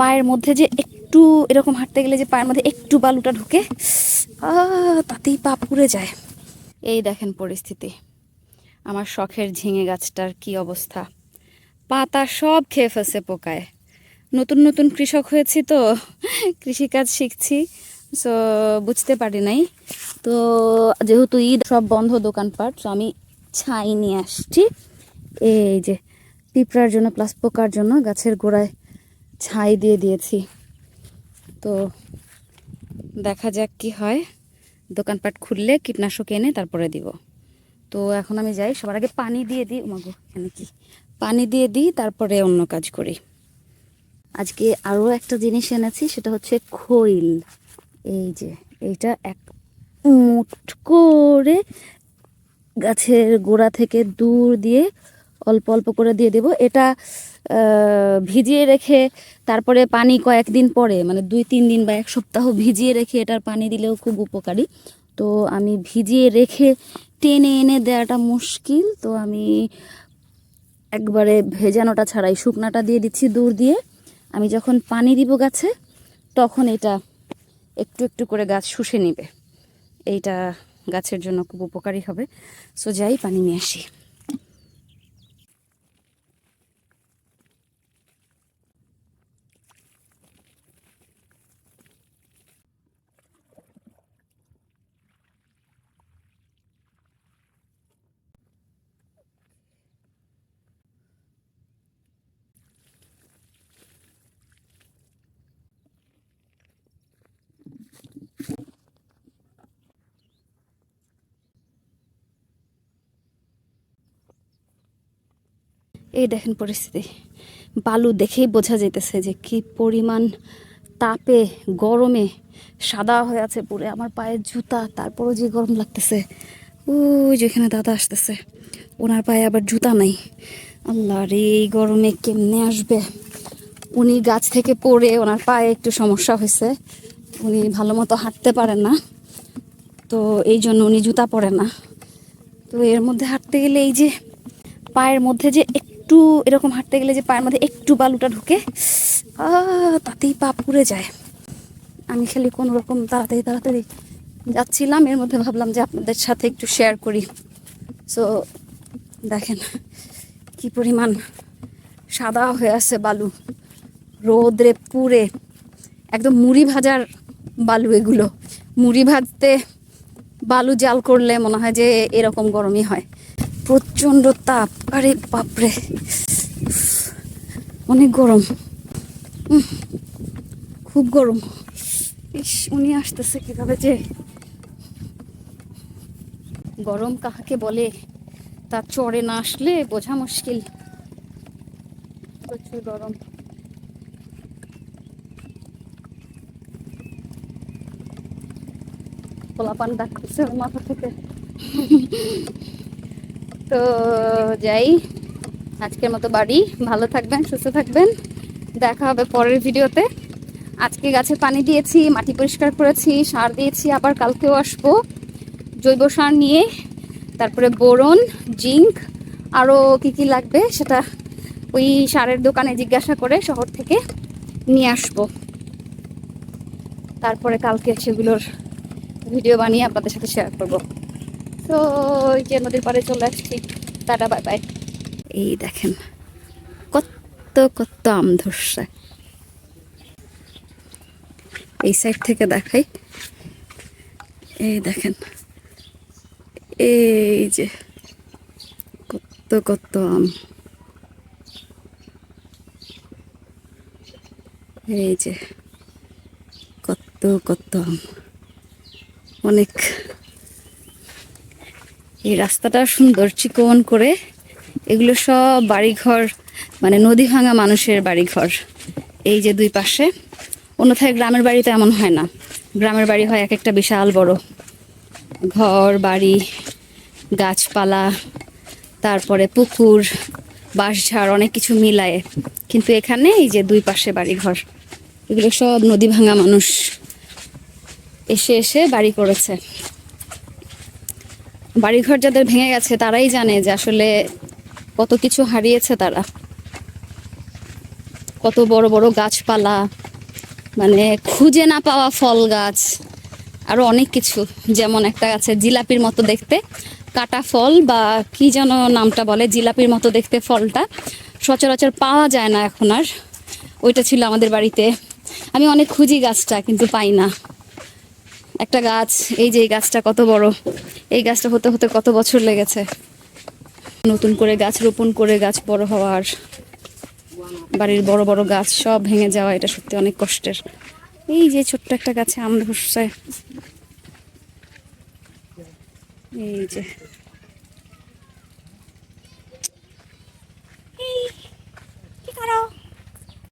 পায়ের মধ্যে যে একটু এরকম হাঁটতে গেলে যে পায়ের মধ্যে একটু বালুটা ঢুকে তাতেই পা পুড়ে যায়। এই দেখেন পরিস্থিতি। আমার শখের ঝিঙে গাছটার কি অবস্থা। পাতা সব খেয়ে ফেলছে পোকায়। নতুন নতুন কৃষক হয়েছি তো, কৃষিকাজ শিখছি সো বুঝতে পারি নাই। তো, যেহেতু ঈদ সব বন্ধ দোকানপাট তো আমি ছাই নিয়ে আসছি। এই যে, পিঁপড়ার জন্য প্লাস পোকার জন্য গাছের গোড়ায় ছাই দিয়ে দিয়েছি। তো দেখা যাক কি হয়। দোকানপাট খুললে কীটনাশক এনে তারপরে দিব। তো এখন আমি যাই। সবার আগে পানি দিয়ে দিই। উমাগো এখানে কি? পানি দিয়ে দিই, তারপরে অন্য কাজ করি। আজকে আরও একটা জিনিস এনেছি, সেটা হচ্ছে খৈল। এই যে, এইটা এক মুঠ করে গাছের গোড়া থেকে দূর দিয়ে অল্প অল্প করে দিয়ে দেব। এটা ভিজিয়ে রেখে তারপরে পানি কয়েকদিন পরে মানে দুই, তিন দিন বা এক সপ্তাহ ভিজিয়ে রেখে এটার পানি দিলেও খুব উপকারী। তো আমি ভিজিয়ে রেখে টেনে এনে দেওয়াটা মুশকিল। তো আমি একবারে ভেজানোটা ছাড়াই শুকনাটা দিয়ে দিচ্ছি দূর দিয়ে। আমি যখন পানি দিব গাছে, তখন এটা একটু একটু করে গাছ শুষে নেবে। এইটা গাছের জন্য খুব উপকারী হবে। সো যাই, পানি নিয়ে আসি। এই দেখেন পরিস্থিতি। বালু দেখেই বোঝা যাইতেছে যে কি পরিমাণ তাপে, গরমে সাদা হয়ে আছে পুরে। আমার পায়ের জুতা, তারপরও যে গরম লাগতেছে। ওই যেখানে দাদা আসতেছে। ওনার পায়ে আবার জুতা নাই। আল্লাহ রে, এই গরমে কেমনে আসবে? উনি গাছ থেকে পড়ে ওনার পায়ে একটু সমস্যা হয়েছে। উনি ভালো মতো হাঁটতে পারেন না। তো এই জন্য উনি জুতা পরে না। তো এর মধ্যে হাঁটতে গেলে এই যে পায়ের মধ্যে যে একটু এরকম হাঁটতে গেলে যে পায়ের মধ্যে একটু বালুটা ঢুকে তাতেই পা পুড়ে যায়। আমি খালি কোনো রকম তাড়াতাড়ি তাড়াতাড়ি যাচ্ছিলাম, এর মধ্যে ভাবলাম যে আপনাদের সাথে একটু শেয়ার করি। সো দেখেন কি পরিমাণ সাদা হয়ে আছে বালু। রোদরে পুড়ে, একদম মুড়ি ভাজার বালু এগুলো। মুড়ি ভাজতে বালু জাল করলে মনে হয় যে এরকম গরমই হয়। প্রচণ্ড তাপ। আরে বাপরে। অনেক গরম। খুব গরম। ইস, উনি আসতেছে কীভাবে যে? গরম কাহাকে বলে? তার চড়ে না আসলে বোঝা মুশকিল। প্রচুর গরম। পোলাপান ডাকতেছে মাথা থেকে। তো যাই, আজকের মতো বাড়ি। ভালো থাকবেন, সুস্থ থাকবেন। দেখা হবে পরের ভিডিওতে। আজকে গাছে পানি দিয়েছি, মাটি পরিষ্কার করেছি, সার দিয়েছি, আবার কালকেও আসব। জৈব সার নিয়ে, তারপরে বোরন, জিঙ্ক আরও কী কী লাগবে সেটা ওই সারের দোকানে জিজ্ঞাসা করে শহর থেকে নিয়ে আসব। তারপরে কালকে সেগুলোর ভিডিও বানিয়ে আপনাদের সাথে শেয়ার করব। তো ওই যে নদীর পাড়ে চলে আসছি। টাটা বাই বাই এই দেখেন কত কত আম ধরছে। এই সাইড থেকে দেখাই। এই দেখেন, এই যে কত কত আম। এই যে কত কত আম। অনেক এই রাস্তাটা সুন্দর চিকন করে। এগুলো সব বাড়িঘর মানে নদী ভাঙা মানুষের বাড়িঘর। এই যে দুই পাশে। অন্যথায় গ্রামের বাড়িতে এমন হয় না। গ্রামের বাড়ি হয় এক একটা বিশাল বড়। ঘর, বাড়ি, গাছপালা, তারপরে পুকুর, বাঁশঝাড়, অনেক কিছু মিলায়। কিন্তু এখানে এই যে দুই পাশে বাড়িঘর, এগুলো সব নদী ভাঙা মানুষ এসে এসে বাড়ি করেছে। বাড়িঘর যাদের ভেঙে গেছে, তারাই জানে যে আসলে কত কিছু হারিয়েছে তারা। কত বড় বড় গাছপালা মানে খুঁজে না পাওয়া ফল গাছ, আরও অনেক কিছু। যেমন একটা আছে জিলাপির মতো দেখতে, কাটা ফল বা কি যেন নামটা বলে, জিলাপির মতো দেখতে ফলটা। সচরাচর পাওয়া যায় না এখন আর। ওইটা ছিল আমাদের বাড়িতে। আমি অনেক খুঁজি গাছটা, কিন্তু পাই না। একটা গাছ, এই যে এই গাছটা কত বড়, এই গাছটা হতে হতে কত বছর লেগেছে? নতুন করে গাছ রোপণ করে গাছ বড় হওয়ার, বাড়ির বড় বড় গাছ সব ভেঙে যাওয়া, এটা সত্যি অনেক কষ্টের। এই যে ছোট্ট একটা গাছে আম ধরছে। এই যে। কি করো?